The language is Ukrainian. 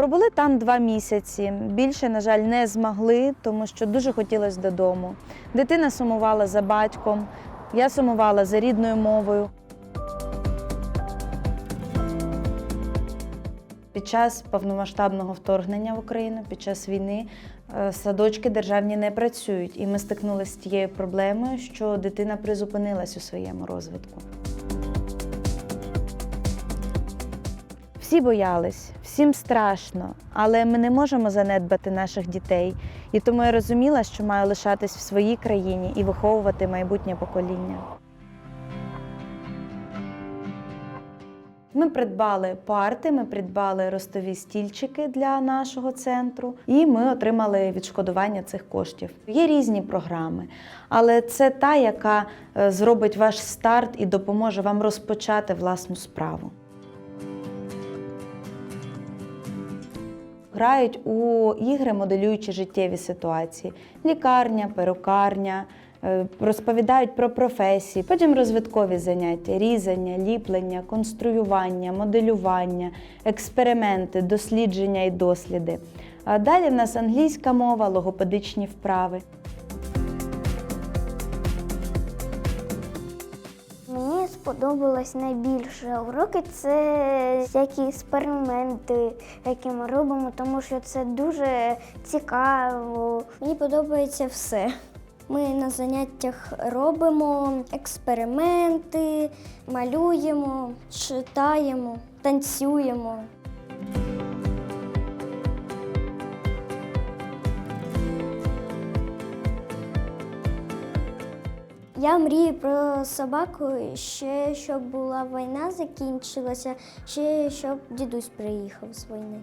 Пробули там два місяці. Більше, на жаль, не змогли, тому що дуже хотілося додому. Дитина сумувала за батьком, я сумувала за рідною мовою. Під час повномасштабного вторгнення в Україну, під час війни, е, садочки державні не працюють, і ми стикнулися з тією проблемою, що дитина призупинилась у своєму розвитку. Всі боялись, всім страшно, але ми не можемо занедбати наших дітей. І тому я розуміла, що маю лишатись в своїй країні і виховувати майбутнє покоління. Ми придбали парти, ми придбали ростові стільчики для нашого центру, і ми отримали відшкодування цих коштів. Є різні програми, але це та, яка е, зробить ваш старт і допоможе вам розпочати власну справу. Грають у ігри, моделюючи життєві ситуації: лікарня, перукарня, е, розповідають про професії, потім розвиткові заняття, різання, ліплення, конструювання, моделювання, експерименти, дослідження і досліди. А далі в нас англійська мова, логопедичні вправи. Сподобалось найбільше уроки це всякі експерименти, які ми робимо, тому що це дуже цікаво. Мені подобається все. Ми на заняттях робимо експерименти, малюємо, читаємо, танцюємо. Я мрію про собаку ще щоб була війна закінчилася, ще щоб дідусь приїхав з війни.